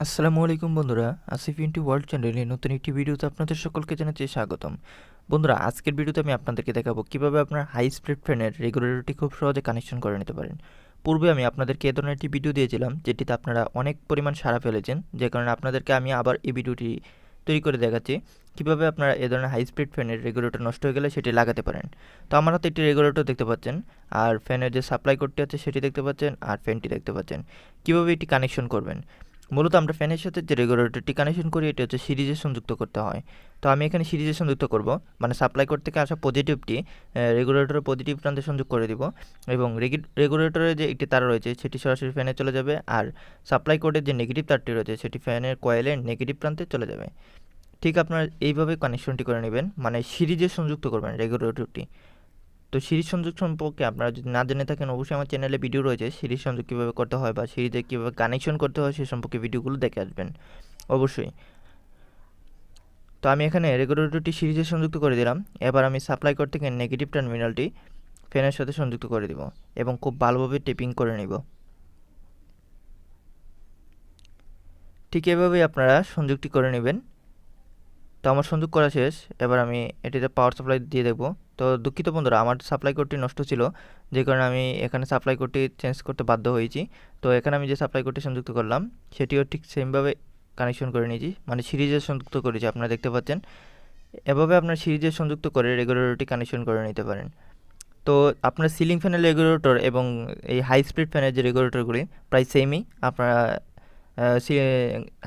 আসসালামু আলাইকুম বন্ধুরা, আসিফ ইন্টু ওয়ার্ল্ড চ্যানেলে নতুন একটি ভিডিওতে আপনাদের সকলকে জানাচ্ছি স্বাগতম। বন্ধুরা, আজকের ভিডিওতে আমি আপনাদেরকে দেখাবো কীভাবে আপনার হাই স্পিড ফ্যানের রেগুলেটরটি খুব সহজে কানেকশন করে নিতে পারেন। পূর্বে আমি আপনাদেরকে এ ধরনের একটি ভিডিও দিয়েছিলাম, যেটিতে আপনারা অনেক পরিমাণ সারা ফেলেছেন, যে কারণে আপনাদেরকে আমি আবার এই ভিডিওটি তৈরি করে দেখাচ্ছি, কীভাবে আপনারা এ ধরনের হাই স্পিড ফ্যানের রেগুলেটর নষ্ট হয়ে গেলে সেটি লাগাতে পারেন। তো আমার হাতে একটি রেগুলেটর দেখতে পাচ্ছেন, আর ফ্যানের যে সাপ্লাই করতে আছে সেটি দেখতে পাচ্ছেন, আর ফ্যানটি দেখতে পাচ্ছেন। কীভাবে এটি কানেকশন করবেন? মূলত আমরা ফ্যানের সাথে যে রেগুলেটরটি কানেকশন করি, এটি হচ্ছে সিরিজে সংযুক্ত করতে হয়। তো আমি এখানে সিরিজে সংযুক্ত করব। মানে সাপ্লাই কোড থেকে আসা পজিটিভটি রেগুলেটরের পজিটিভ প্রান্তে সংযোগ করে দিব। এবং রেগুলেটরের যে একটি তার রয়েছে, সেটি সরাসরি ফ্যানে চলে যাবে। আর সাপ্লাই কোডের যে নেগেটিভ তারটি রয়েছে, সেটি ফ্যানের কয়েলের নেগেটিভ প্রান্তে চলে যাবে। ঠিক আপনার এইভাবে কানেকশনটি করে নেবেন। মানে সিরিজে সংযুক্ত করবেন রেগুলেটরটি তো সিরিজ সংযোগ সম্পর্কে আপনারা যদি না জেনে থাকেন, অবশ্যই আমার চ্যানেলে ভিডিও রয়েছে। সিরিজ সংযোগ কীভাবে করতে হয় বা সিরিজে কীভাবে কানেকশন করতে হয়, সে সম্পর্কে ভিডিওগুলো দেখে আসবেন। অবশ্যই। তো আমি এখানে রেগুলেটরটি সিরিজে সংযুক্ত করে দিলাম। এবার আমি সাপ্লাই করতে গিয়ে নেগেটিভ টার্মিনালটি ফ্যানের সাথে সংযুক্ত করে দিব এবং খুব ভালোভাবে টেপিং করে নিব। ঠিক এভাবেই আপনারা সংযুক্তি করে নেবেন। তো আমার সংযোগ করা শেষ। এবার আমি এটিতে পাওয়ার সাপ্লাই দিয়ে দেবো তো দুঃখিত বন্ধুরা, আমার সাপ্লাই কোডটি নষ্ট ছিল, যে কারণে আমি এখানে সাপ্লাই কোডটি চেঞ্জ করতে বাধ্য হয়েছি। তো এখানে আমি যে সাপ্লাই কোডটি সংযুক্ত করলাম, সেটিও ঠিক সেমভাবে কানেকশন করে নিয়েছি মানে সিরিজে সংযুক্ত করেছি, আপনারা দেখতে পাচ্ছেন। এভাবে আপনার সিরিজে সংযুক্ত করে রেগুলেটরটি কানেকশন করে নিতে পারেন। তো আপনার সিলিং ফ্যানের রেগুলেটর এবং এই হাই স্পিড ফ্যানের যে রেগুলেটরগুলি প্রায় সেমই আপনারা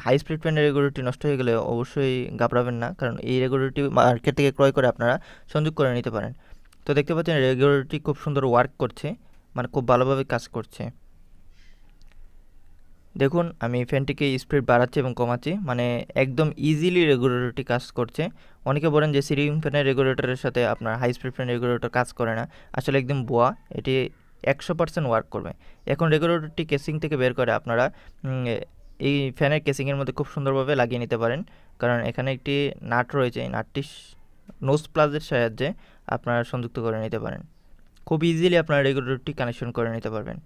হাই স্পিড ফ্যানের রেগুলেটরটি নষ্ট হয়ে গেলে অবশ্যই ঘাবড়াবেন না। কারণ এই রেগুলেটরটি মার্কেট থেকে ক্রয় করে আপনারা সংযোগ করে নিতে পারেন। তো দেখতে পাচ্ছেন রেগুলেটরটি খুব সুন্দর ওয়ার্ক করছে মানে খুব ভালোভাবে কাজ করছে। দেখুন, আমি ফ্যানটিকে স্পিড বাড়াচ্ছি এবং কমাচ্ছি মানে একদম ইজিলি রেগুলেটরটি কাজ করছে। অনেকে বলেন যে সিলিং ফ্যানের রেগুলেটরের সাথে আপনার হাই স্পিড ফ্যান রেগুলেটর কাজ করে না। আসলে একদম বোয়া এটি একশো পার্সেন্ট ওয়ার্ক করবে। এখন রেগুলেটরটি কেসিং থেকে বের করে আপনারা এই ফ্যানের কেসিংয়ের মধ্যে খুব সুন্দরভাবে লাগিয়ে নিতে পারেন। কারণ এখানে একটি নাট রয়েছে, এই নাটটি নোজ প্লাজের সাহায্যে আপনারা সংযুক্ত করে নিতে পারেন। খুব ইজিলি আপনারা রেগুলেটরটি কানেকশন করে নিতে পারবেন।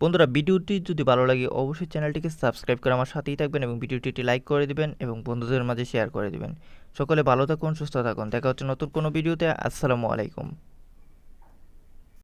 বন্ধুরা, ভিডিওটি যদি ভালো লাগে, অবশ্যই চ্যানেলটিকে সাবস্ক্রাইব করে আমার সাথেই থাকবেন এবং ভিডিওটি একটি লাইক করে দিবেন এবং বন্ধুদের মাঝে শেয়ার করে দিবেন। সকলে ভালো থাকুন, সুস্থ থাকুন। দেখা হচ্ছে নতুন কোনো ভিডিওতে। আসসালামু আলাইকুম।